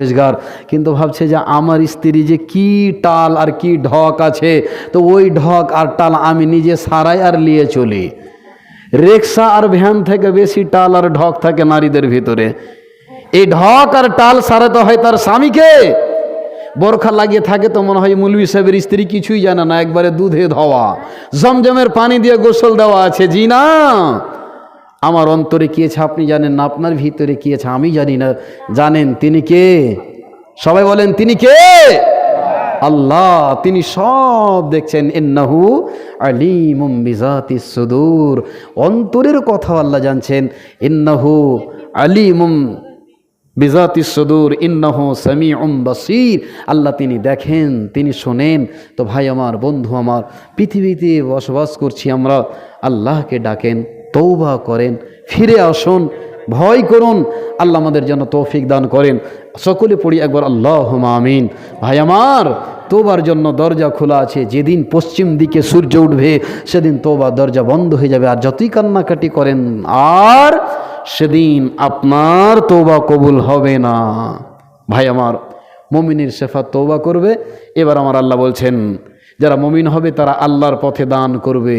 রোজগার কিন্তু ভাবছে যে আমার স্ত্রী যে কি টাল আর কি ঢক আছে, তো ওই ঢক আর টাল আমি নিজে সারাই আর নিয়ে চলি। রিক্সা আর ভ্যান থেকে বেশি টাল আর ঢক থাকে নারীদের ভিতরে। এই ঢক আর টাল সারাতে হয় তার স্বামীকে। বোরখা লাগিয়ে থাকে তো মনে হয় মুলবি সাহেবের স্ত্রী কিছুই জানে না, একবারে দুধে ধোয়া। জমজমের পানি দিয়ে গোসল দেওয়া আছে। জি না। আমার অন্তরে কি আছে আপনি জানেন না? আপনার ভিতরে কি আছে আমি জানি না। জানেন তিনি কে? সবাই বলেন, তিনি কে? আল্লাহ, তিনি সব দেখছেন। ইন্নাহু আলিমুম বিজাতি সুদূর। অন্তরের কথা আল্লাহ জানছেন। ইন্নাহু আলিমুম বিজাতি সদুর। ইন্নাহ সামি বাসির। আল্লাহ তিনি দেখেন, তিনি শোনেন। তো ভাই আমার, বন্ধু আমার, পৃথিবীতে বসবাস করছি আমরা। আল্লাহকে ডাকেন। তৌবা করেন, ফিরে আসুন, ভয় করুন, আল্লাহ আমাদের যেন তৌফিক দান করেন। সকলে পড়ি একবার আল্লাহ আমিন। ভাই আমার, তোবার জন্য দরজা খোলা আছে, যেদিন পশ্চিম দিকে সূর্য উঠবে, সেদিন তোবা দরজা বন্ধ হয়ে যাবে, আর যতই কান্নাকাটি করেন, আর সেদিন আপনার তোবা কবুল হবে না। ভাই আমার, মমিনের শেফা তোবা করবে। এবার আমার আল্লাহ বলছেন, যারা মমিন হবে, তারা আল্লাহর পথে দান করবে।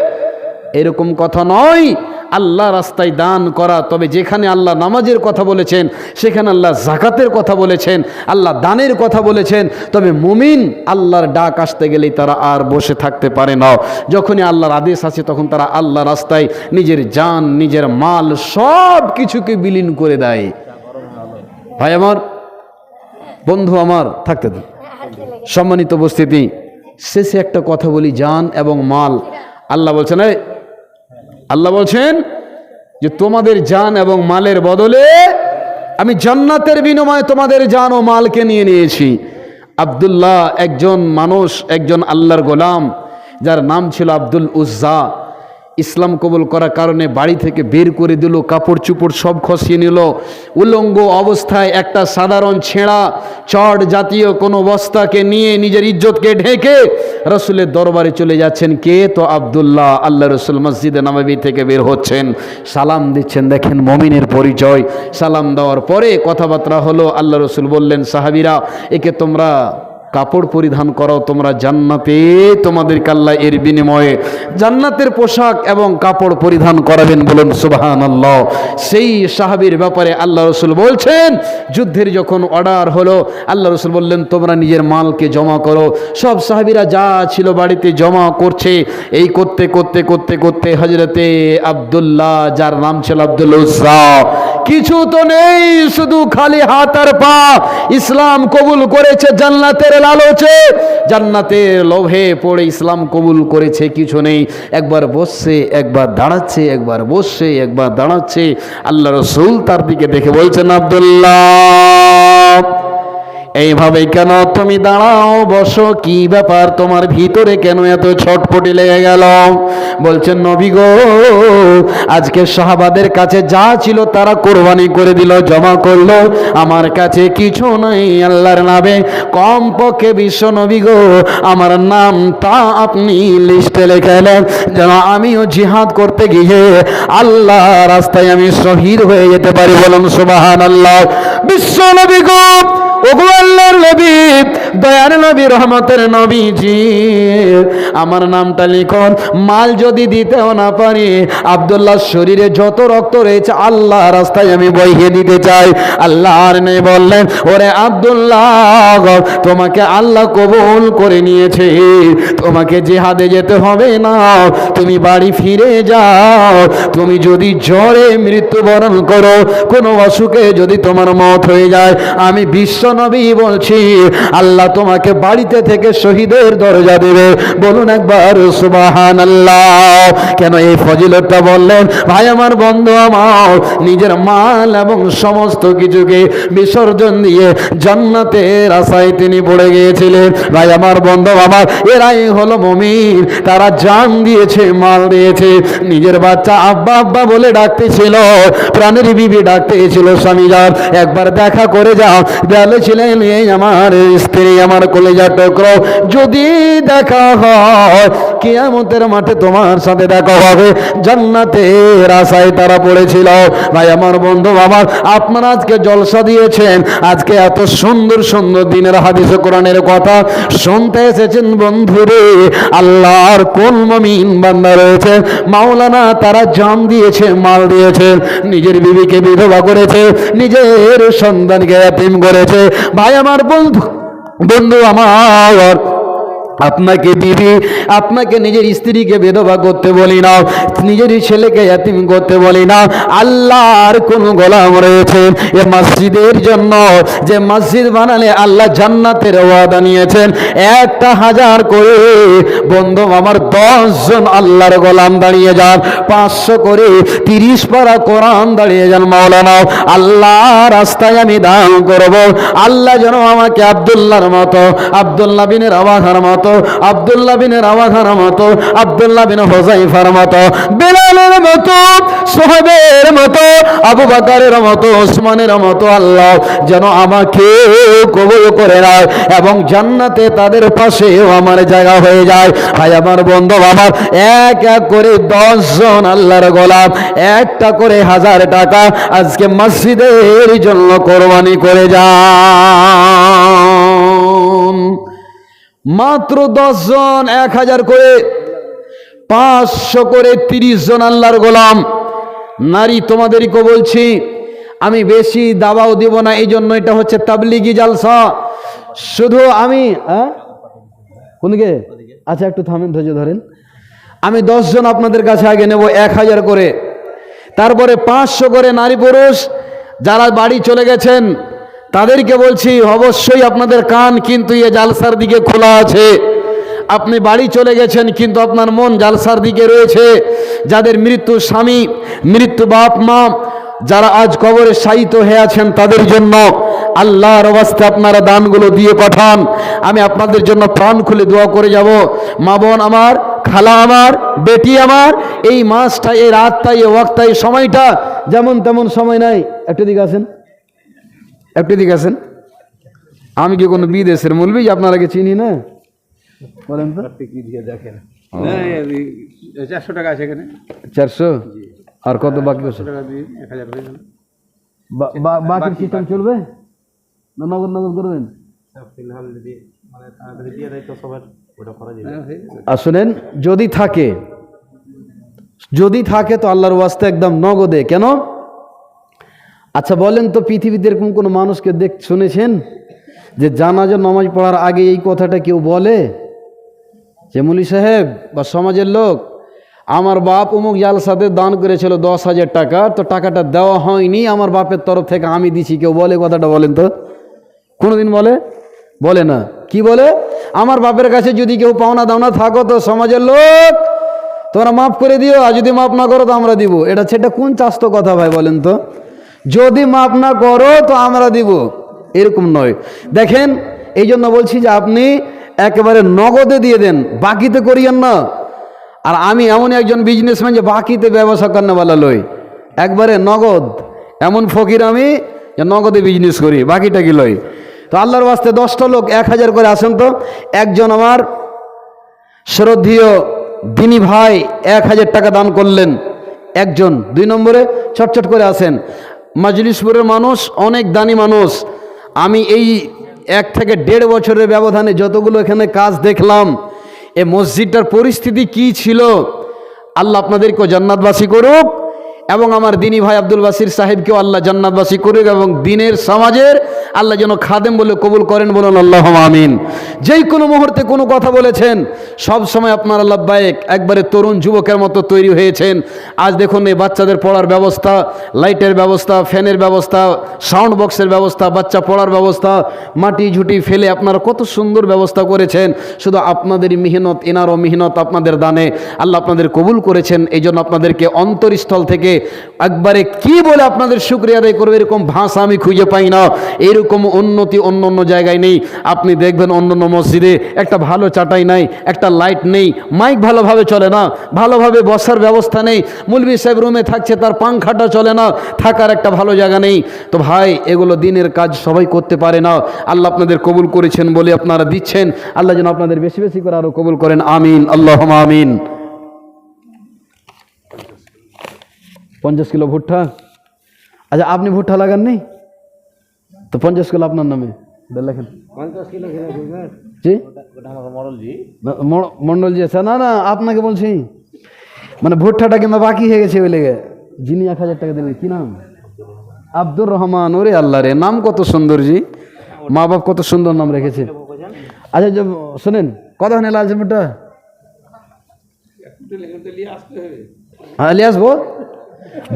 এরকম কথা নয়। আল্লাহ রাস্তায় দান করা তবে যেখানে আল্লাহ নামাজের কথা বলেছেন সেখানে আল্লাহ জাকাতের কথা বলেছেন আল্লাহ দানের কথা বলেছেন তবে মুমিন আল্লাহর ডাক আসতে গেলেই তারা আর বসে থাকতে পারে না। যখনই আল্লাহর আদেশ আছে তখন তারা আল্লাহ রাস্তায় নিজের জান নিজের মাল সব কিছুকে বিলীন করে দেয়। ভাই আমার বন্ধু আমার থাকতে দিন সম্মানিত উপস্থিতি শেষে একটা কথা বলি জান এবং মাল। আল্লাহ বলছেন "এই, আল্লাহ বলছেন যে তোমাদের যান এবং মালের বদলে আমি জান্নাতের বিনিময়ে তোমাদের যান ও মালকে নিয়ে নিয়েছি। আবদুল্লাহ একজন মানুষ, একজন আল্লাহর গোলাম, যার নাম ছিল আব্দুল উজ্জা। ইসলাম কবুল করার কারণে বাড়ি থেকে বের করে দিল কাপড় চুপড় সব খসিয়ে নিল। উলঙ্গ অবস্থায় একটা সাধারণ ছেঁড়া চট জাতীয় কোনো বস্তাকে নিয়ে নিজের ইজ্জতকে ঢেকে রসুলের দরবারে চলে যাচ্ছেন। কে তো? আবদুল্লাহ। আল্লাহ রসুল মসজিদে নামাবি থেকে বের হচ্ছেন। সালাম দিচ্ছেন, দেখেন মমিনের পরিচয়। সালাম দেওয়ার পরে কথাবার্তা হলো, আল্লাহ রসুল বললেন, সাহাবিরা, একে তোমরা কাপড় পরিধান করো, তোমরা জান্নাতে। তোমাদের কাল্লা এর বিনিময়ে জান্নাতের পোশাক এবং কাপড় পরিধান করাবেন বলুন সুবাহান আল্লাহ সেই সাহাবির ব্যাপারে আল্লাহ রসুল বলছেন, যুদ্ধের যখন অর্ডার হলো, আল্লাহ রসুল বললেন, তোমরা নিজের মালকে জমা করো। সব সাহাবিরা যা ছিল বাড়িতে জমা করছে, এই করতে করতে করতে করতে হজরতে আবদুল্লাহ, যার নাম ছিল আব্দুল উজ্জা কিছু তো নেই, শুধু খালি হাত আর পা। ইসলাম কবুল করেছে, জান্নাতের লালচে। জান্নাতের লোভে পড়ে ইসলাম কবুল করেছে, কিছু নেই। একবার বসছে, একবার দাঁড়াচ্ছে, একবার বসছে, একবার দাঁড়াচ্ছে। আল্লাহ রসুল তার দিকে দেখে বলছেন, আব্দুল্লাহ! এইভাবে কেন তুমি দাঁড়াও? বসো, কি ব্যাপার? তোমার ভিতরে কেন এত ছটপটি লেগে গেল? বলছেন, নবী গো, আজকে সাহাবাদের কাছে যা ছিল তারা কোরবানি করে দিল, জমা করল। আমার কাছে কিছু নাই, আল্লাহর নামে। কম পক্ষে বিশ্ব নবী গো, আমার নামটা আপনি লিস্টে লেখালেন যেন আমিও জিহাদ করতে গিয়ে আল্লাহ রাস্তায় আমি শহীদ হয়ে যেতে পারি। বলুন সুবাহান আল্লাহ বিশ্ব নবী গো ওগো আল্লাহর নবী, দয়ার নবী, রহমতের নবীজি। আমার নামটা লিখন, মাল যদি দিতেও না পারি আব্দুল্লাহর শরীরে যত রক্ত রয়েছে, আল্লাহ রাস্তায় আমি বইয়ে দিতে চাই। আল্লাহর নেই বললেন, ওরে আব্দুল্লাহ, তোমাকে আল্লাহ কবুল করে নিয়েছে। তোমাকে জেহাদে যেতে হবে না। তুমি বাড়ি ফিরে যাও। তুমি যদি জ্বরে মৃত্যুবরণ করো, কোনো অসুখে যদি তোমার মত হয়ে যায়, আমি বিশ্ব নবী বলছি, আল্লাহ তোমাকে বাড়িতে থেকে শহীদের দরজা দেবে। বলুন একবার সুবাহান আল্লাহ কেন এই ফজিলতটা বললেন? ভাই আমার বন্ধু আমার, নিজের মাল এবং সমস্ত কিছুকে বিসর্জন দিয়ে জান্নাতের আশায় তিনি পড়ে গিয়েছিলেন। ভাই আমার বন্ধু আমার, এরাই হলো মমিন। তারা জান দিয়েছে, মাল দিয়েছে। নিজের বাচ্চা আব্বা আব্বা বলে ডাকতেছিল, প্রাণের বিবি ডাকতেছিল, স্বামী যার একবার দেখা করে যাও। বলেছিলেন এই আমার স্ত্রী, আমার কলেজা টুকরো, যদি দেখা হয়, কিয়ামতের মাঠে তোমার সাথে দেখা হবে। জান্নাতের আশায় তারা পড়েছিল। ভাই, আমার বন্ধু, আমার, আপনারা আজকে জলসা দিয়েছেন। আজকে এত সুন্দর সুন্দর দিনের হাদিস, কোরআনের কথা শুনতে এসেছেন বন্ধুরে। আল্লাহর কোন মমিন বান্দা রয়েছে? মাওলানা তারা জান দিয়েছে, মাল দিয়েছে, নিজের বিবিকে বিধবা করেছে, নিজের সন্তানকে এতিম করেছে ভাই আমার বন্ধু বন্ধু আমার। আপনাকে বিবি আপনাকে নিজের স্ত্রীকে বেদবা করতে বলি না, নিজের ছেলেকে এতিম করতে বলি না। আল্লাহর কোন গোলাম রয়েছে এ মসজিদের জন্য। যে মসজিদ বানালে আল্লাহ জান্নাতের ওয়াদা নিয়েছেন। একটা হাজার করে বন্ধু আমার দশজন আল্লাহর গোলাম দাঁড়িয়ে যান। পাঁচশো করে তিরিশ পারা কোরআন দাঁড়িয়ে যান মাওলানা। আল্লাহ রাস্তায় আমি দান করব। আল্লাহ যেন আমাকে আবদুল্লাহর মতো, আবদুল্লাহ বিনের আওয়াহার মতো আবদুল্লাহ বিনের আওয়াহার মতো, আবদুল্লাহ বিন হোজাইফার মতো, বেলালের মতো, সোহেবের মতো, আবু বাকারের মতো, ওসমানের মতো আল্লাহ যেন আমাকে কবুল করে নেয় এবং জান্নাতে তাদের পাশেও আমার জায়গা হয়ে যায়। ভাই আমার বন্ধু আমার এক এক করে দশজন আল্লাহর গোলাম, একটা করে হাজার টাকা আজকে মসজিদের জন্য কোরবানি করে যান। মাত্র জন এক হাজার করে, পাঁচশো করে তিরিশ জন আল্লাহর গোলাম। নারী তোমাদেরকে বলছি, আমি বেশি দাবাও দিব না, এই জন্য এটা হচ্ছে তাবলিগি জালসা। শুধু আমি হ্যাঁ? কোনদিকে? আচ্ছা একটু থামেন, ধৈর্য ধরেন। আমি জন আপনাদের কাছে আগে নেব, এক হাজার করে। তারপরে পাঁচশো করে নারী পুরুষ, যারা বাড়ি চলে গেছেন তাদেরকে বলছি, অবশ্যই আপনাদের কান কিন্তু এ জালসার দিকে খোলা আছে। আপনি বাড়ি চলে গেছেন কিন্তু আপনার মন জালসার দিকে রয়েছে। যাদের মৃত্যু স্বামী, মৃত্যু বাপ, মা, যারা আজ কবরে শায়িত হয়ে আছেন, তাদের জন্য আল্লাহর অবস্থা আপনারা দানগুলো দিয়ে পাঠান। আমি আপনাদের জন্য প্রাণ খুলে দোয়া করে যাব। মা বোন আমার, খালা আমার, বেটি আমার, এই মাসটা এই রাতটা এই ওয়াক্তটা এই সময়টা যেমন তেমন সময় নাই। একটু দিকে আসেন। একটু দিকে আসেন। আমি কি কোনো বিদেশের মূলবি আপনারাকে চিনি না? বলেন তো। চারশো টাকা আছে এখানে। চারশো? আর কত বাকি আছে? হয়ে গেল বা- বা- বাকি সিস্টেম চলবে? না নগদ নগদ করবেন মানে যাবে। আর শুনেন যদি থাকে যদি থাকে তো আল্লাহর ওয়াস্তে একদম নগদে। কেন? আচ্ছা বলেন তো, পৃথিবীতে এরকম কোনো মানুষকে দেখ, শুনেছেন? যে জানাজা নামাজ পড়ার আগে এই কথাটা কেউ বলে? যে মুলি সাহেব বা সমাজের লোক, আমার বাপ অমুক জালসাতে দান করেছিল দশ হাজার টাকা, তো টাকাটা দেওয়া হয়নি, আমার বাপের তরফ থেকে আমি দিছি। কেউ বলে কথাটা বলেন তো? কোনোদিন বলে? বলে না। কি বলে? আমার বাপের কাছে যদি কেউ পাওনা দাওনা থাকো তো সমাজের লোক, তোমরা মাফ করে দিও, আর যদি মাফ না করো তো আমরা দিব। এটা সেটা কোন চাস্ত কথা ভাই বলেন তো? যদি মাপ না করো, তো আমরা দিব। এরকম নয়। দেখেন এই জন্য বলছি যে আপনি একেবারে নগদে দিয়ে দেন, বাকিতে করিয়েন না। আর আমি এমন একজন বিজনেসম্যান যে বাকিতে ব্যবসা করেনা লই। একবারে নগদ। এমন ফকির আমি যে নগদে বিজনেস করি, বাকিটা কি লই? তো আল্লাহর বাস্তে দশটা লোক এক হাজার করে আসেন তো। একজন আমার শ্রদ্ধীয় দিনী ভাই এক হাজার টাকা দান করলেন। একজন, দুই নম্বরে ছটছট করে আসেন। মাজলিশপুরের মানুষ, অনেক দানি মানুষ। আমি এই এক থেকে দেড় বছরের ব্যবধানে যতগুলো এখানে কাজ দেখলাম, এ মসজিদটার পরিস্থিতি কি ছিল, আল্লাহ আপনাদেরকে জান্নাতবাসী করুক। এবং আমার দিনী ভাই আব্দুল বাসির সাহেবকেও আল্লাহ জান্নাতবাসী করুক এবং দিনের সমাজের আল্লাহ যেন খাদেম বলে কবুল করেন বলুন আল্লাহ আমিন। যেই কোনো মুহূর্তে কোনো কথা বলেছেন, সব সময় আপনার আল্লাহ বায়েক একবারে তরুণ যুবকের মতো তৈরি হয়েছেন। আজ দেখুন এই বাচ্চাদের পড়ার ব্যবস্থা, লাইটের ব্যবস্থা, ফ্যানের ব্যবস্থা, সাউন্ড বক্সের ব্যবস্থা, বাচ্চা পড়ার ব্যবস্থা, মাটি ঝুটি ফেলে আপনারা কত সুন্দর ব্যবস্থা করেছেন। শুধু আপনাদেরই মেহনত, এনারও মেহনত আপনাদের দানে আল্লাহ আপনাদের কবুল করেছেন। এই জন্য আপনাদেরকে অন্তরস্থল থেকে একবারে কি বলে আপনাদের শুক্রিয়া আদায় করবে? এরকম ভাষা আমি খুঁজে পাই না। এরকম উন্নতি অন্য অন্য জায়গায় নেই। আপনি দেখবেন অন্য অন্য মসজিদে একটা ভালো চাটাই নাই, একটা লাইট নেই, মাইক ভালোভাবে চলে না, ভালোভাবে বসার ব্যবস্থা নেই, মুলবি সাহেব রুমে থাকছে, তার পাংখাটা চলে না, থাকার একটা ভালো জায়গা নেই। তো ভাই, এগুলো দিনের কাজ সবাই করতে পারে না। আল্লাহ আপনাদের কবুল করেছেন বলে আপনারা দিচ্ছেন। আল্লাহ যেন আপনাদের বেশি বেশি করে আরও কবুল করেন। আমিন। আল্লাহ আমিন। পঞ্চাশ কিলো ভুট্টা। আচ্ছা আপনি ভুট্টা লাগাননি? তো পঞ্চাশ কিলো আপনার নামে। লেখেন জি? আমাকে মডেল না, আচ্ছা না আপনাকে বলছি। মানে ভুট্টাটা কিন্তু বাকি হয়ে গেছে ওই লেগে। যিনি এক হাজার টাকা দেবেন কি নাম? আব্দুর রহমান ওরে আল্লাহ রে নাম কত সুন্দর জি। মা বাপ কত সুন্দর নাম রেখেছে। আচ্ছা যে শোনেন কত হনে লালছে ভুট্টা হ্যাঁ আসব।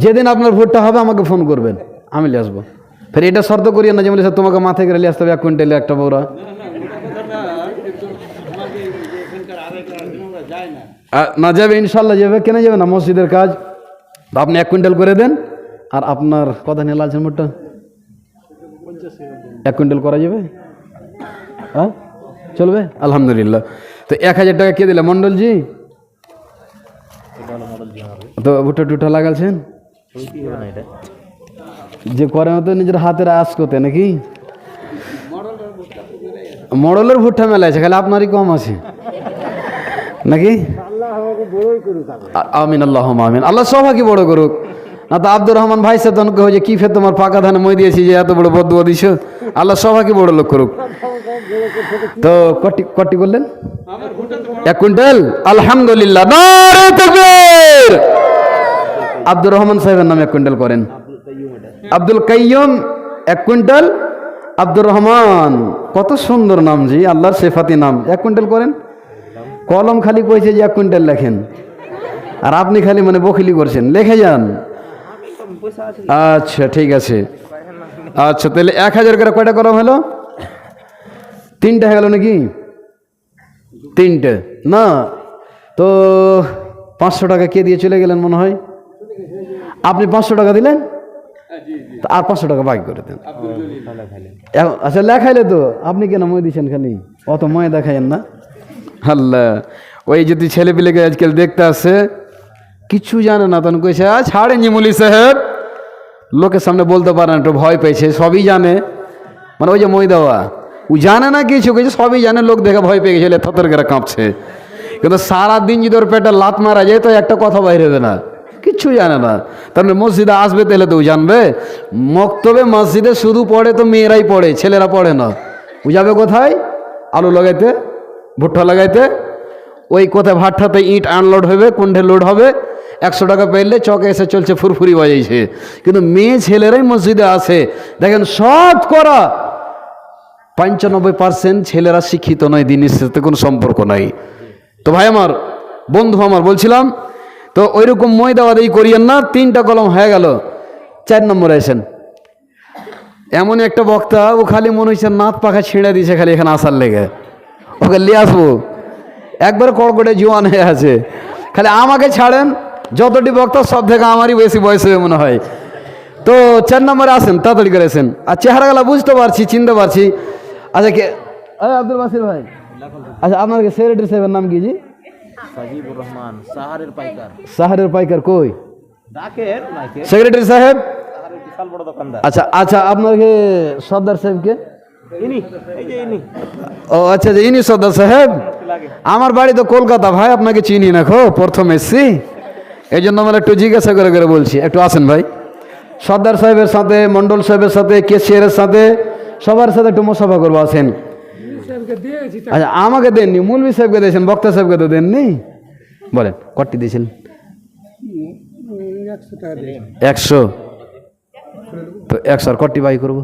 যেদিন আপনার ভোটটা হবে, আমাকে ফোন করবেন। আমি নিয়ে আসব। ফের এটা শর্ত করিয়ে না যে বলে স্যার তোমাকে মাথায় করে নিয়ে আসতে হবে, এক কুইন্টালে একটা বউরা না যাবে, ইনশাল্লাহ যাবে। কেন যাবে না? মসজিদের কাজ। তো আপনি এক কুইন্টাল করে দেন, আর আপনার কথা নিয়ে লালছেন মোটটা এক কুইন্টাল করা যাবে? হ্যাঁ চলবে? আলহামদুলিল্লাহ। তো এক হাজার টাকা কে দিলে? মণ্ডলজি তো ভুট্টা টুটা লাগালছেন? যে করে তো নিজের হাতের আশ করতে, নাকি? মডলের ভুট্টা মেলা আছে, খালি আপনারই কম আছে। নাকি? আমিন আল্লাহ আমিন। আল্লাহ সবাইকে বড় করুক। না তো আব্দুর রহমান ভাই সে তনকে যে কি ফের তোমার পাকা ধানে মই দিয়েছি যে এত বড় বদুয়া দিছ? আল্লাহ সবাইকে বড় লোক করুক। তো কটি কটি বললেন? এক কুইন্টাল? আলহামদুলিল্লাহ। আব্দুর রহমান সাহেবের নামে এক কুইন্টাল করেন। আব্দুল কাইয়ুম এক কুইন্টাল। আব্দুর রহমান, কত সুন্দর নাম জি, আল্লাহর সেফাতি নাম। এক কুইন্টাল করেন? কলম খালি কইছে যে এক কুইন্টাল লেখেন। আর আপনি খালি মানে বকিলি করছেন। লেখে যান। আচ্ছা ঠিক আছে। আচ্ছা তাহলে এক হাজার করে কয়টা কলম হলো? তিনটা হয়ে গেল নাকি? তিনটে। না, তো পাঁচশো টাকা কে দিয়ে চলে গেলেন মনে হয়? আপনি পাঁচশো টাকা দিলেন? তা আর পাঁচশো টাকা বাকি করে দেন। আচ্ছা লেখাইলে তো আপনি কেন মই দিচ্ছেন খালি? অত ময় দেখাইন না। আল্লাহ ওই যদি ছেলে পিলেকে আজকাল দেখতে আসে কিছু জানে না তখন কইছে আ ছাড়েন জিমুলি সাহেব। লোকের সামনে বলতে পারে না একটু ভয় পেয়েছে সবই জানে। মানে ওই যে মই দেওয়া ও জানে না কিছু কিছু সবই জানে লোক দেখে ভয় পেয়ে গেছে থতর করে কাঁপছে। কিন্তু সারাদিন যদি ওর পেটে লাত মারা যায় তো একটা কথা বাইরে হবে না। কিচ্ছু জানে না। মানে মসজিদে আসবে তাহলে তো জানবে। মক্তবে মসজিদে শুধু পড়ে তো মেয়েরাই পড়ে, ছেলেরা পড়ে না। ও যাবে কোথায়? আলু লাগাইতে, ভুট্টা লাগাইতে। ওই কোথায় ভাট্টাতে ইট আনলোড হবে কুণ্ঠে লোড হবে। একশো টাকা পেলে চকে এসে চলছে, ফুরফুরি বাজাইছে। কিন্তু মেয়ে ছেলেরাই মসজিদে আসে দেখেন সৎ করা। পঞ্চানব্বই পার্সেন্ট ছেলেরা শিক্ষিত নয় দিনের সাথে কোনো সম্পর্ক নাই। তো ভাই আমার, বন্ধু আমার বলছিলাম তো ওই রকম দেই করিয়েন না, তিনটা কলম হয়ে গেল। চার নম্বরে এসেন এমন একটা বক্তা, ও খালি মনে হচ্ছে নাত পাখা ছিঁড়ে দিয়েছে খালি এখানে আসার লেগে। ওকে নিয়ে আসব। একবার কড়কড়ে জোয়ান হয়ে আছে। খালি আমাকে ছাড়েন, যতটি বক্তা সব থেকে আমারই বেশি বয়স হবে মনে হয়। তো চার নম্বরে আসেন, তাড়াতাড়ি করে আসেন। আর চেহারাগুলো বুঝতে পারছি, চিনতে পারছি। আচ্ছা কে আরে আব্দুল বাসির ভাই। আচ্ছা আপনার সেক্রেটারি সাহেবের নাম কি জি? সাজিবুর রহমান সাহারের পাইকার। সাহারের পাইকার কই? ডাকের নাকি সেক্রেটারি সাহেব? বিশাল বড় দোকানদার। আচ্ছা আচ্ছা আপনার কে সর্দার সাহেবকে? ও আচ্ছা ইনি সর্দার সাহেব? আমার বাড়ি তো কলকাতা ভাই আপনাকে চিনি না খো প্রথম এসছি। এই জন্য আমরা একটু জিজ্ঞাসা করে করে বলছি একটু আসেন ভাই। সর্দার সাহেবের সাথে মন্ডল সাহেবের সাথে কেশিয়ারের সাথে সবার সাথে একটু মোসাফা করব আসেন। আচ্ছা আমাকে দেননি মুলবি সাহেবকে দিয়েছেন বক্তা সাহেবকে তো দেননি? বলেন কটি দিয়েছেন। একশো তো একশো আর কটি বাই করব।